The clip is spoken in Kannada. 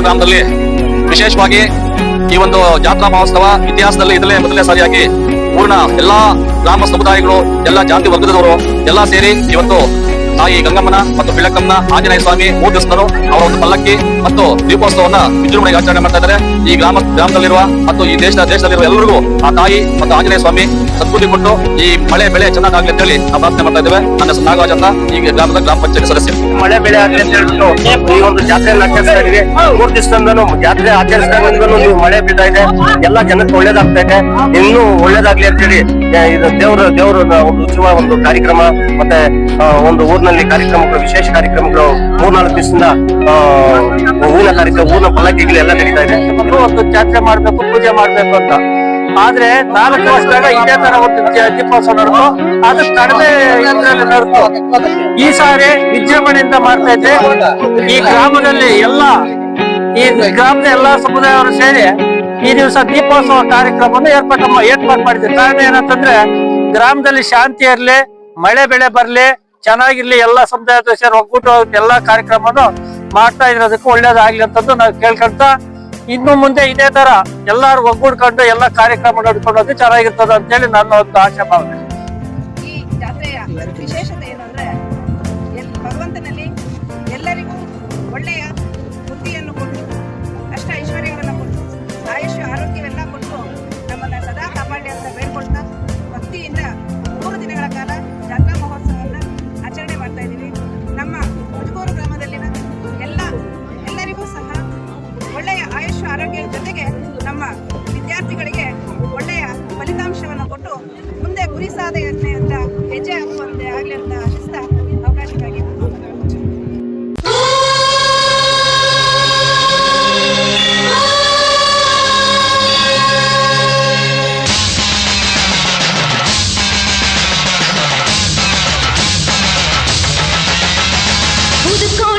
ಗ್ರಾಮದಲ್ಲಿ ವಿಶೇಷವಾಗಿ ಈ ಒಂದು ಜಾತ್ರಾ ಮಹೋತ್ಸವ ಇತಿಹಾಸದಲ್ಲಿ ಇದರಲ್ಲೇ ಮೊದಲೇ ಸಾರಿಯಾಗಿ ಪೂರ್ಣ ಎಲ್ಲಾ ಗ್ರಾಮ ಸಮುದಾಯಗಳು, ಎಲ್ಲ ಜಾತಿ ವರ್ಗದವರು ಎಲ್ಲ ಸೇರಿ ಇವತ್ತು ತಾಯಿ ಗಂಗಮ್ಮನ ಮತ್ತು ಬಿಳಕಮ್ಮನ ಆಂಜನೇಯ ಸ್ವಾಮಿ ಮೂರು ಅವರ ಒಂದು ಪಲ್ಲಕ್ಕಿ ಮತ್ತು ದೀಪೋತ್ಸವವನ್ನ ವಿಜೃಂಭಣೆಗೆ ಆಚರಣೆ ಮಾಡ್ತಾ ಇದ್ದಾರೆ. ಈ ಗ್ರಾಮ, ಗ್ರಾಮದಲ್ಲಿರುವ ಮತ್ತು ಈ ದೇಶದ, ದೇಶದಲ್ಲಿರುವ ಎಲ್ಲರಿಗೂ ಆ ತಾಯಿ ಮತ್ತು ಆಂಜನೇಯ ಸ್ವಾಮಿ ಸದ್ಬುದ್ಧಿ ಕೊಟ್ಟು ಈ ಮಳೆ ಬೆಳೆ ಚೆನ್ನಾಗಾಗ್ಲಿ ಅಂತ ಹೇಳಿ ನಾವು ಪ್ರಾರ್ಥನೆ ಮಾಡ್ತಾ ಇದ್ದೇವೆ. ನನ್ನ ಹೆಸರು ನಾಗರಾಜ್ ಅಂತ ಈ ಗ್ರಾಮದ ಗ್ರಾಮ ಪಂಚಾಯತ್ ಸದಸ್ಯ ಮಳೆ ಬೆಳೆ ಆಗಲಿ ಅಂತ ಹೇಳ್ಬಿಟ್ಟು ಈ ಒಂದು ಜಾತ್ರೆಯನ್ನು ಆಚರಿಸ್ತಾ ಇದೀವಿ. ಮೂರ್ ದಿವಸದಿಂದನೂ ಜಾತ್ರೆ ಆಚರಿಸಿದಾಗಿಂದಲೂ ನೀವು ಮಳೆ ಬಿದ್ದಾ ಇದೆ. ಎಲ್ಲ ಜನಕ್ಕೆ ಒಳ್ಳೇದಾಗ್ತಾ ಇದೆ. ಇನ್ನೂ ಒಳ್ಳೇದಾಗ್ಲಿ ಅಂತ ಹೇಳಿ ಇದು ದೇವ್ರ ದೇವ್ರ ಒಂದು ಉತ್ಸವ, ಒಂದು ಕಾರ್ಯಕ್ರಮ, ಮತ್ತೆ ಒಂದು ಊರಿನಲ್ಲಿ ಕಾರ್ಯಕ್ರಮಗಳು, ವಿಶೇಷ ಕಾರ್ಯಕ್ರಮಗಳು ಮೂರ್ನಾಲ್ಕು ದಿವಸದಿಂದ ಹೂವಿನ ಕಾರ್ಯಕ್ರಮ, ಮೂಲ ಎಲ್ಲ ನಡೀತಾ ಇದೆ. ಒಂದು ಚರ್ಚೆ ಮಾಡ್ಬೇಕು, ಪೂಜೆ ಮಾಡ್ಬೇಕು ಅಂತ. ಆದ್ರೆ ನಾಲ್ಕು ವರ್ಷದಾಗ ಇದೇ ತರ ಒಂದು ದೀಪೋತ್ಸವ ನಡೆದು, ಅದು ಕಡಿಮೆ ಇದ್ರಲ್ಲಿ ನಡೆದು, ಈ ಸಾರಿ ವಿಜೃಂಭಣೆಯಿಂದ ಮಾಡ್ತಾ ಇದ್ದೆ ಈ ಗ್ರಾಮದಲ್ಲಿ ಎಲ್ಲ, ಈ ಗ್ರಾಮದ ಎಲ್ಲಾ ಸಮುದಾಯವರು ಸೇರಿ ಈ ದಿವಸ ದೀಪೋತ್ಸವ ಕಾರ್ಯಕ್ರಮವನ್ನು ಏರ್ಪಾಟು ಏರ್ಪಾಟು ಮಾಡಿದ್ವಿ ಕಾರಣ ಏನಂತಂದ್ರೆ, ಗ್ರಾಮದಲ್ಲಿ ಶಾಂತಿ ಇರ್ಲಿ, ಮಳೆ ಬೆಳೆ ಬರ್ಲಿ, ಚೆನ್ನಾಗಿರ್ಲಿ, ಎಲ್ಲಾ ಸಮುದಾಯದ ಸೇರಿ ಒಗ್ಗೂಟು ಎಲ್ಲಾ ಕಾರ್ಯಕ್ರಮವನ್ನು ಮಾಡ್ತಾ ಇರೋದಕ್ಕೆ ಒಳ್ಳೇದಾಗ್ಲಿ ಅಂತಂದು ನಾವು ಕೇಳ್ಕೊಂತ ಇನ್ನು ಮುಂದೆ ಇದೇ ತರ ಎಲ್ಲಾರು ಒಗ್ಗೂಡ್ಕೊಂಡು ಎಲ್ಲ ಕಾರ್ಯಕ್ರಮ ನಡ್ಕೊಳ್ಳೋದು ಚೆನ್ನಾಗಿರ್ತದ ಅಂತೇಳಿ ನನ್ನ ಒಂದು ಆಶೆ ಭಾವನೆ Echamos de Aglenda, está, Who the